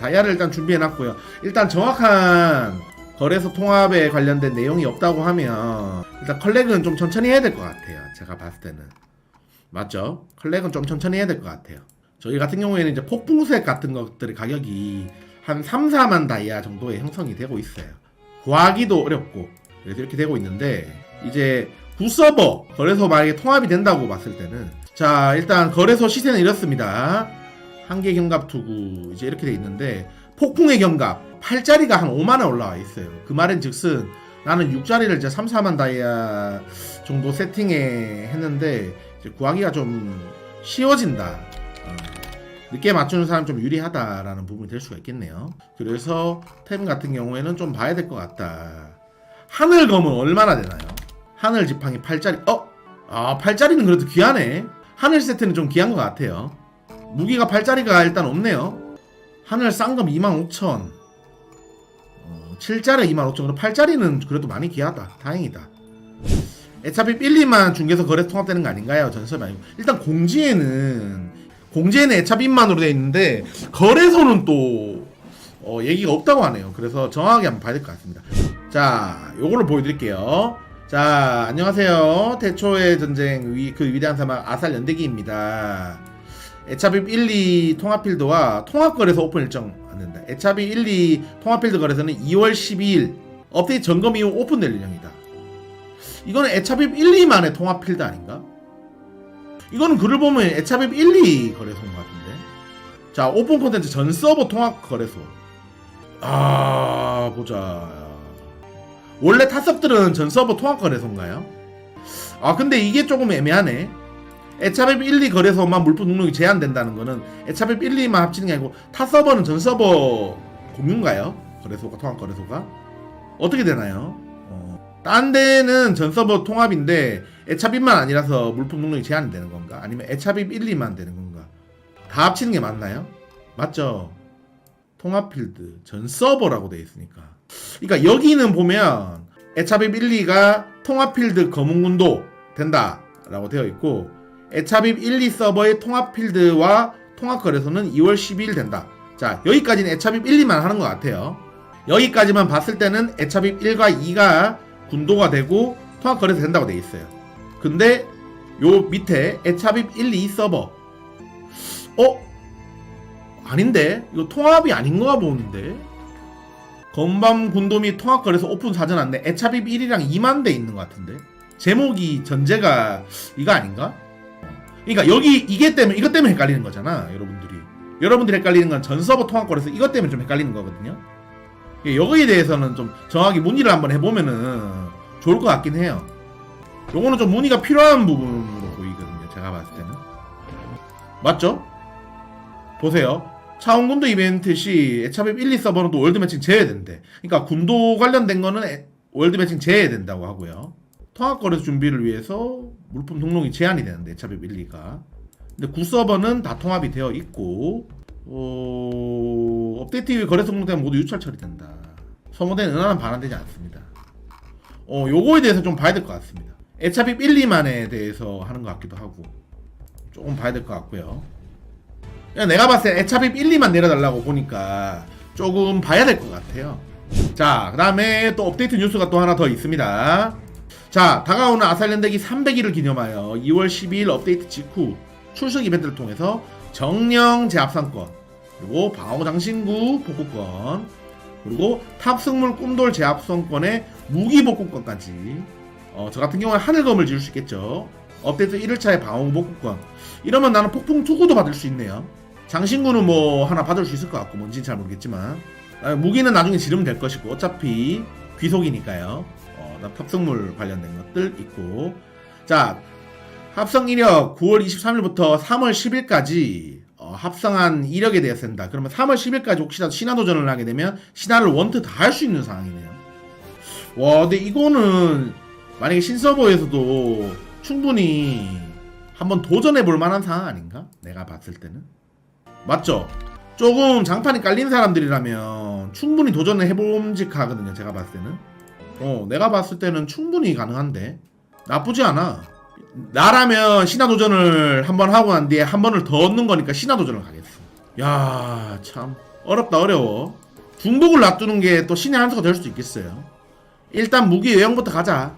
다이아를 일단 준비해놨고요. 일단 정확한 거래소 통합에 관련된 내용이 없다고 하면 일단 컬렉은 좀 천천히 해야 될 것 같아요. 제가 봤을 때는 맞죠? 컬렉은 좀 천천히 해야 될 것 같아요. 저희 같은 경우에는 이제 폭풍색 같은 것들의 가격이 한 3, 4만 다이아 정도에 형성이 되고 있어요. 구하기도 어렵고 그래서 이렇게 되고 있는데 이제 구서버 거래소 만약에 통합이 된다고 봤을 때는 자 일단 거래소 시세는 이렇습니다. 한개 경갑 투구 이제 이렇게 돼 있는데 폭풍의 경갑 8짜리가 한 5만원 올라와 있어요. 그 말은 즉슨 나는 6짜리를 이제 3, 4만 다이아 정도 세팅해 했는데 구하기가 좀 쉬워진다. 어, 늦게 맞추는 사람 좀 유리하다라는 부분이 될 수가 있겠네요. 그래서 템 같은 경우에는 좀 봐야 될 것 같다. 하늘 검은 얼마나 되나요? 하늘 지팡이 8짜리. 어? 아, 8짜리는 그래도 귀하네. 하늘 세트는 좀 귀한 것 같아요. 무기가 8짜리가 일단 없네요. 하늘 쌍검 25,000. 어, 7짜리 25,000. 그럼 8짜리는 그래도 많이 귀하다. 다행이다. 1, 2만 중개서 거래 통합되는 거 아닌가요? 전설 아니고. 일단 공지에는 공지에는 에차비만으로 되어 있는데 거래소는 또 어, 얘기가 없다고 하네요. 그래서 정확하게 한번 봐야 될 것 같습니다. 자, 요거를 보여드릴게요. 자, 안녕하세요. 태초의 전쟁 위, 그 위대한 사막 아살 연대기입니다. 에차비 1, 2 통합필드와 통합거래소 오픈 일정 안 된다. 에차비 1, 2 통합필드 거래소는 2월 12일 업데이트 점검 이후 오픈될 예정이다. 이거는 에차빕 1, 2만의 통합 필드 아닌가? 이거는 글을 보면 에차빕 1, 2 거래소인 것 같은데. 자, 오픈 콘텐츠 전 서버 통합 거래소. 아, 보자. 원래 타석들은 전 서버 통합 거래소인가요? 아, 근데 이게 조금 애매하네. 에차빕 1, 2 거래소만 물품 등록이 제한된다는 거는 에차빕 1, 2만 합치는 게 아니고 타 서버는 전 서버 공유인가요? 거래소가 통합 거래소가? 어떻게 되나요? 어, 딴 데는 전 서버 통합인데 에차빕만 아니라서 물품 등록이 제한이 되는 건가? 아니면 에차빕 1, 2만 되는 건가? 다 합치는 게 맞나요? 맞죠? 통합 필드 전 서버라고 돼 있으니까. 그러니까 여기는 보면 에차빕 1, 2가 통합 필드 검은군도 된다라고 되어 있고 에차빕 1, 2 서버의 통합 필드와 통합 거래소는 2월 12일 된다. 자 여기까지는 에차빕 1, 2만 하는 것 같아요. 여기까지만 봤을 때는 에차빕 1과 2가 군도가 되고 통합 거래소 된다고 돼 있어요. 근데 요 밑에 에차빕 1, 2 서버 어? 아닌데? 이거 통합이 아닌 거가 보는데? 건밤 군도 및 통합 거래소 오픈 사전 안내 에차빕 1이랑 2만 돼 있는 것 같은데? 제목이 전제가 이거 아닌가? 그러니까 여기 이게 때문에 이것 때문에 헷갈리는 거잖아, 여러분들이. 여러분들이 헷갈리는 건 전 서버 통합 거래소 이것 때문에 좀 헷갈리는 거거든요. 예, 여기에 대해서는 좀 정확히 문의를 한번 해보면은 좋을 것 같긴 해요. 요거는 좀 문의가 필요한 부분으로 보이거든요. 제가 봤을 때는. 맞죠? 보세요. 차원군도 이벤트 시 에차빕 1, 2 서버는 또 월드 매칭 제외된대. 그러니까 군도 관련된 거는 에- 월드 매칭 제외된다고 하고요. 통합 거래소 준비를 위해서 물품 등록이 제한이 되는데 에차빕 1, 2가. 근데 구 서버는 다 통합이 되어 있고 어... 업데이트 이후 거래소 등록되면 모두 유찰 처리된다. 소모된 은하는 반환되지 않습니다. 어, 요거에 대해서 좀 봐야 될 것 같습니다. 에차빕 1, 2만에 대해서 하는 것 같기도 하고 조금 봐야 될 것 같고요. 내가 봤을 때 에차빕 1, 2만 내려달라고 보니까 조금 봐야 될 것 같아요. 자, 그 다음에 또 업데이트 뉴스가 또 하나 더 있습니다. 자, 다가오는 아살연대기 300일을 기념하여 2월 12일 업데이트 직후 출석 이벤트를 통해서 정령 제압상권, 그리고 방어 장신구 복구권, 그리고 탑승물 꿈돌 제압선권의 무기 복구권까지 어, 저 같은 경우에 하늘검을 지을 수 있겠죠. 업데이트 1일차의 방어 복구권. 이러면 나는 폭풍 투구도 받을 수 있네요. 장신구는 뭐 하나 받을 수 있을 것 같고 뭔지는 잘 모르겠지만 아, 무기는 나중에 지르면 될 것이고 어차피 귀속이니까요. 어, 나 탑승물 관련된 것들 있고 자 합성 이력 9월 23일부터 3월 10일까지 어, 합성한 이력에 대해서 쓴다. 그러면 3월 10일까지 혹시라도 신화 도전을 하게 되면 신화를 원트 다 할 수 있는 상황이네요. 와, 근데 이거는 만약에 신서버에서도 충분히 한번 도전해 볼 만한 상황 아닌가? 내가 봤을 때는. 맞죠? 조금 장판이 깔린 사람들이라면 충분히 도전을 해봄직하거든요. 제가 봤을 때는. 어, 내가 봤을 때는 충분히 가능한데. 나쁘지 않아. 나라면 신화 도전을 한 번 하고 난 뒤에 한 번을 더 얻는 거니까 신화 도전을 가겠어. 야, 참. 어렵다 어려워 중복을 놔두는 게 또 신의 한 수가 될 수도 있겠어요 일단 무기 외형부터 가자